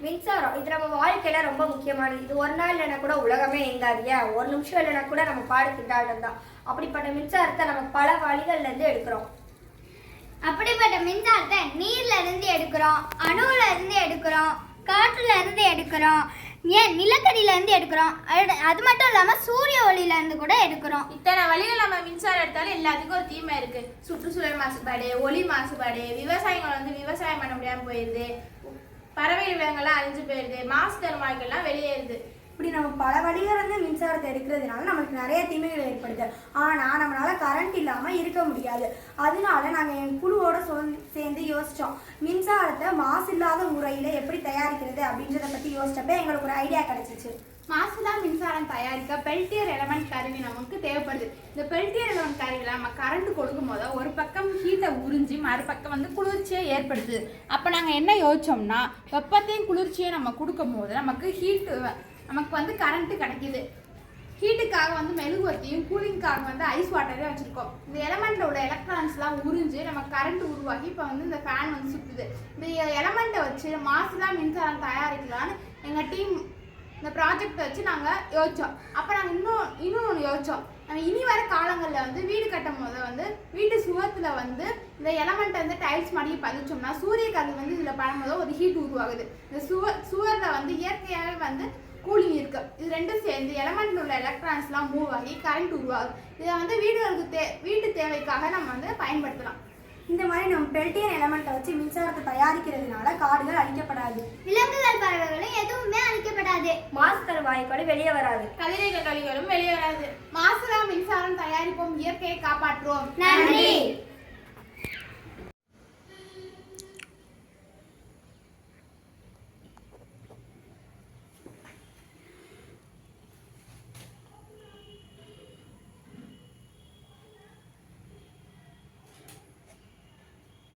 மின்சாரம் இது நம்ம வாழ்க்கையில ரொம்ப முக்கியமானது. இது ஒரு நாள் இல்லைனா கூட உலகமே எங்காதியா ஒரு நிமிஷம் இல்லைனா கூட நம்ம பாடு திண்டாட்டம் தான். அப்படிப்பட்ட மின்சாரத்தை நம்ம பல வழிகள்ல இருந்து எடுக்கிறோம். அப்படிப்பட்ட மின்சாரத்தை நீர்ல இருந்து எடுக்கிறோம் அணுவுல இருந்து எடுக்கிறோம் காற்றுல இருந்து எடுக்கிறோம் ஏன்? நிலக்கரியில இருந்து எடுக்கிறோம். அது- அது மட்டும் இல்லாம சூரிய ஒளியில இருந்து கூட எடுக்கிறோம். இத்தனை வழிகள் நம்ம மின்சாரம் எடுத்தாலும் எல்லாத்துக்கும் ஒரு தீமை இருக்கு. சுற்றுச்சூழல் மாசுபாடு ஒலி மாசுபாடு விவசாயிகள் வந்து விவசாயம் பண்ண முடியாம போயிருது. பறவை விலங்கெல்லாம் அழிஞ்சு போயிருது. மாசு தரும் வாழ்க்கைலாம் வெளியேறுது. இப்படி நம்ம பல வழியிலிருந்து இருந்து மின்சாரத்தை எடுக்கிறதுனால நமக்கு நிறைய தீமைகள் ஏற்படுது. ஆனால் நம்மளால் கரண்ட் இல்லாமல் இருக்க முடியாது. அதனால நாங்கள் என் குழுவோட சொல்- சேர்ந்து யோசித்தோம் மின்சாரத்தை மாசு இல்லாத முறையில் எப்படி தயாரிக்கிறது அப்படின்றத பற்றி யோசிச்சப்ப எங்களுக்கு ஒரு ஐடியா கிடைச்சிச்சு. மாசுலா மின்சாரம் தயாரிக்க பெல்டியர் எலமெண்ட் கருவி நமக்கு தேவைப்படுது. இந்த பெல்டியர் எலமெண்ட் கருவியில் நம்ம கரண்ட் கொடுக்கும் போது ஒரு பக்கம் ஹீட்டை உறிஞ்சி மறுபக்கம் வந்து குளிர்ச்சியை ஏற்படுத்துது. அப்போ நாங்கள் என்ன யோசிச்சோம்னா வெப்பத்தையும் குளிர்ச்சியை நம்ம கொடுக்கும் போது நமக்கு ஹீட்டு நமக்கு வந்து கரண்ட்டு கிடைக்குது. ஹீட்டுக்காக வந்து மெழுகுவர்த்தியும் கூலிங்காக வந்து ஐஸ் வாட்டரையும் வச்சுருக்கோம். இந்த எலமெண்டோட எலக்ட்ரான்ஸ்லாம் உறிஞ்சு நம்ம கரண்ட் உருவாகி இப்போ வந்து இந்த ஃபேன் வந்து சுற்றுது இந்த எலமெண்ட்டை வச்சு மாசுலாம் மின்சாரம் தயாரிக்கலான்னு எங்கள் டீம் இந்த ப்ராஜெக்டை வச்சு நாங்கள் யோசித்தோம் அப்போ நாங்கள் இன்னும் இன்னும் ஒன்று யோசித்தோம் நம்ம இனி வர காலங்களில் வந்து வீடு கட்டும் போது வந்து வீட்டு சுவத்தில் வந்து இந்த எலமெண்ட்டை வந்து டைல்ஸ் மாதிரி பதிச்சோம்னா சூரிய கதிர் வந்து இதில் படும்போது ஒரு ஹீட் உருவாகுது. இந்த சுவர் சுவரில் வந்து இயற்கையாகவே வந்து கூலிங் இருக்கு. இது ரெண்டும் சேர்ந்து எலமெண்ட்ல உள்ள எலக்ட்ரான்ஸ்லாம் மூவ் ஆகி கரண்ட் உருவாகுது இதை வந்து வீடுகளுக்கு தே வீட்டு தேவைக்காக நம்ம வந்து பயன்படுத்தலாம். இந்த மாதிரி நம்ம பெல்டியர் எலமெண்ட்டை வச்சு மின்சாரத்தை தயாரிக்கிறதுனால காடுகள் அழிக்கப்படாது. விலங்குகள் பறவைகளும் எதுவுமே அழிக்கப்படாது. மாசு தரும் வாயுக்களும் வெளியே வராது. கதிரைகள் கழிவுகளும் வெளியே வராது. மாசுலா மின்சாரம் தயாரிப்போம் இயற்கையை காப்பாற்றுவோம். நன்றி.